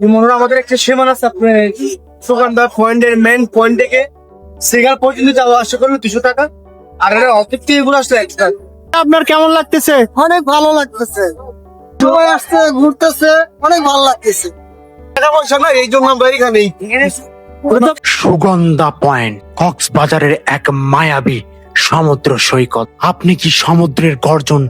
মনে আমাদের একটা সীমানা আছে আপনার পয়েন্টের মেন পয়েন্ট থেকে সিগার পর্যন্ত যাওয়া আসা করলে দুশো টাকা। আর এটা আসলে এক্সট্রা আপনার কেমন লাগতেছে? অনেক ভালো লাগতেছে। সবাই আসছে, ঘুরতেছে, অনেক ভালো লাগতেছে। টাকা পয়সা না এই জন্য আমরা এখানেই। সুগন্ধা পয়েন্ট, কক্সবাজারের এক মায়াবী সমুদ্র সৈকত। আপনি কি সমুদ্রের গর্জন,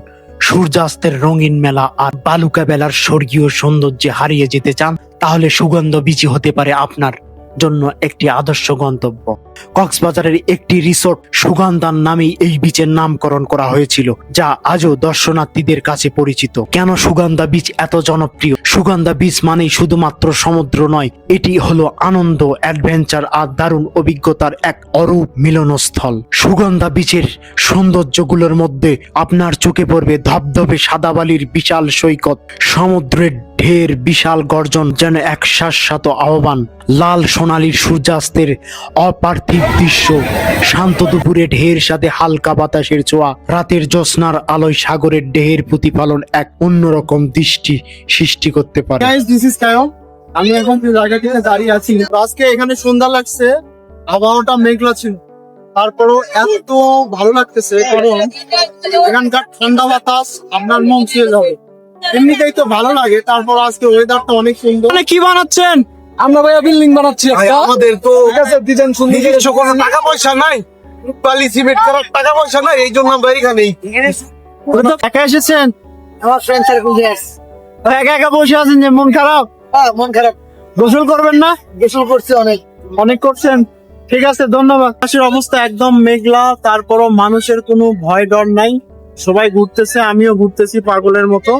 সূর্যাস্তের রঙিন মেলা আর বালুকা বেলার স্বর্গীয় সৌন্দর্যে হারিয়ে যেতে চান? তাহলে সুগন্ধ বিচি হতে পারে আপনার জন্য একটি আদর্শ গন্তব্য। কক্সবাজারের একটি রিসোর্ট সুগন্ধার নামেই এই বিচের নামকরণ করা হয়েছিল, যা আজও দর্শনার্থীদের কাছে পরিচিত। কেন সুগন্ধা বিচ এত জনপ্রিয়? সুগন্ধা বিচ মানেই শুধুমাত্র সমুদ্র নয়, এটি হলো আনন্দ, অ্যাডভেঞ্চার আর দারুণ অভিজ্ঞতার এক অরূপ মিলনস্থল। সুগন্ধা বিচের সৌন্দর্যগুলোর মধ্যে আপনার চোখে পড়বে ধবধবে সাদা বালির বিশাল সৈকত, সমুদ্রের ঢের বিশাল গর্জন যেন এক শাশ্বত আহ্বান, লাল সোনালির সূর্যাস্তের অপার্থিব দৃশ্য। শান্ত দুপুরে ঢের সাথে হালকা বাতাসের ছোঁয়া, রাতের জ্যোৎস্নার আলোয় সাগরের ঢের প্রতিফলন এক অন্যরকম দৃষ্টি সৃষ্টি করতে পারে। আমি এখন জায়গাটিতে দাঁড়িয়ে আছি, আজকে এখানে সুন্দর লাগছে, আবহাওয়াটা মেঘলা ছিল। তারপরও এত ভালো লাগতেছে, কারণ এখানকার ঠান্ডা বাতাস আপনার মন ছুঁয়ে যাবে। এমনিতেই তো ভালো লাগে তারপর আজকে ওয়েদারটা অনেক সুন্দর। মানে কি বানাচ্ছেন? আমরা ভাইয়া বিল্ডিং বানাচ্ছি আমাদের তো ঠিক ডিজাইন সুন্দর। নিজস্ব কোনো টাকা পয়সা নাই। বালি সিমেন্ট করার টাকা পয়সা নাই এই জন্য আমরা এখানেই। একা এসেছেন? আমার ফ্রেন্ড সার্কেল গ্যাস একা একা বসে আছেন যে মন খারাপ? হ্যাঁ মন খারাপ। গোসল করবেন না? গোসল করছে অনেক। অনেক করছেন? ঠিক আছে ধন্যবাদ। আকাশের অবস্থা একদম মেঘলা তারপরও মানুষের কোনো ভয় ডর নাই। সবাই ঘুরতেছে আমিও ঘুরতেছি পাগলের মতো।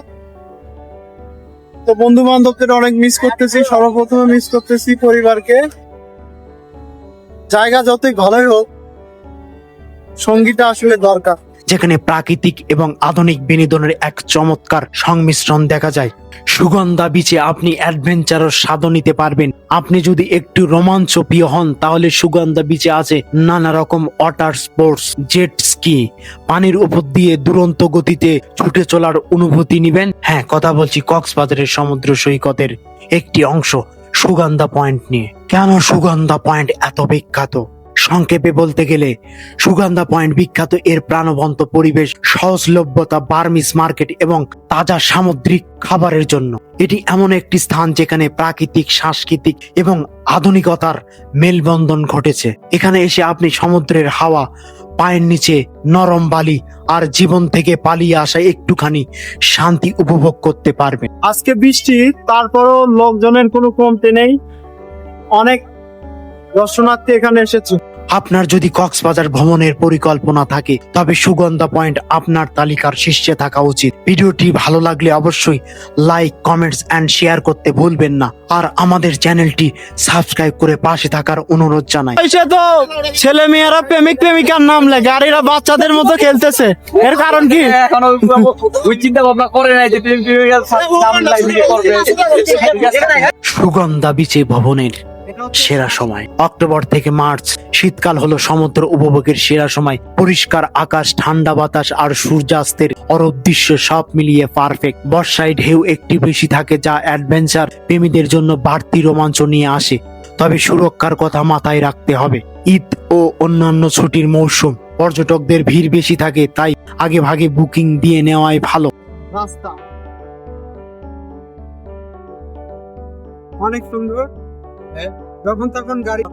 তো বন্ধু বান্ধবদের অনেক মিস করতেছি, সর্বপ্রথমে মিস করতেছি পরিবারকে। জায়গা যতই ভালোই হোক, সঙ্গীটা আসলে দরকার। যেখানে প্রাকৃতিক এবং আধুনিক বিনোদনের এক চমৎকার সংমিশ্রণ দেখা যায়। সুগন্ধা বিচে আপনি অ্যাডভেঞ্চারের স্বাদ নিতে পারবেন। আপনি যদি একটু রোমাঞ্চ প্রিয় হন, তাহলে সুগন্ধা বিচে আছে নানা রকম ওয়াটার স্পোর্টস, জেট স্কি। পানির উপর দিয়ে দুরন্ত গতিতে ছুটে চলার অনুভূতি নিবেন। হ্যাঁ কথা বলছি কক্সবাজারের সমুদ্র সৈকতের একটি অংশ, সুগন্ধা পয়েন্ট নিয়ে। কেন সুগন্ধা পয়েন্ট এত বিখ্যাত? সংক্ষেপে বলতে গেলে, সুগন্ধা পয়েন্ট বিখ্যাত এর প্রাণবন্ত পরিবেশ, সহজলভ্যতা, বার্মিস মার্কেট এবং তাজা সামুদ্রিক খাবারের জন্য। এটি এমন একটি স্থান যেখানে প্রাকৃতিক, সাংস্কৃতিক এবং আধুনিকতার মেলবন্ধন ঘটেছে। এখানে এসে আপনি সমুদ্রের হাওয়া, পায়ের নিচে নরম বালি আর জীবন থেকে পালিয়ে আসা একটুখানি শান্তি উপভোগ করতে পারবেন। আজকে বৃষ্টি, তারপরও লোকজনের কোনো কমতে নেই। অনেক দর্শনার্থী এখানে এসেছে। আপনার যদি কক্সবাজার ভ্রমণের পরিকল্পনা থাকে তবে সুগন্ধা পয়েন্ট আপনার তালিকার শীর্ষে থাকা উচিত। ভিডিওটি ভালো লাগলে অবশ্যই লাইক কমেন্টস এন্ড শেয়ার করতে ভুলবেন না। আর আমাদের চ্যানেলটি সাবস্ক্রাইব করে পাশে থাকার অনুরোধ জানাই। এসে তো ছেলে মেয়েরা প্রেমিক প্রেমিকার নাম লেখে আর এরা বাচ্চাদের মতো খেলতেছে। এর কারণ কি? এখনও ওই চিন্তা ভাবনা করে নাই যে প্রেম প্রেমিকার নাম লাগিয়ে করবে। সুগন্ধা বিচে ভবনের সেরা সময়। অক্টোবর থেকে মার্চ, শীতকাল হলো সমুদ্র উপভোগের সেরা সময়। পরিষ্কার আকাশ, ঠান্ডা বাতাস আর সূর্যাস্তের অরব দৃশ্য সব মিলিয়ে পারফেক্ট বর্ষায় ঢেউ একটি বেশি থাকে যা অ্যাডভেঞ্চার প্রেমীদের জন্য বাড়তি রোমাঞ্চ নিয়ে আসে। তবে সুরক্ষার কথা মাথায় রাখতে হবে। ঈদ ও অন্যান্য ছুটির মৌসুম। পর্যটকদের ভিড় বেশি থাকে, তাই আগে ভাগে বুকিং দিয়ে নেওয়াই ভালো। রাস্তা। অনেক সুন্দর। যখন তখন গাড়ি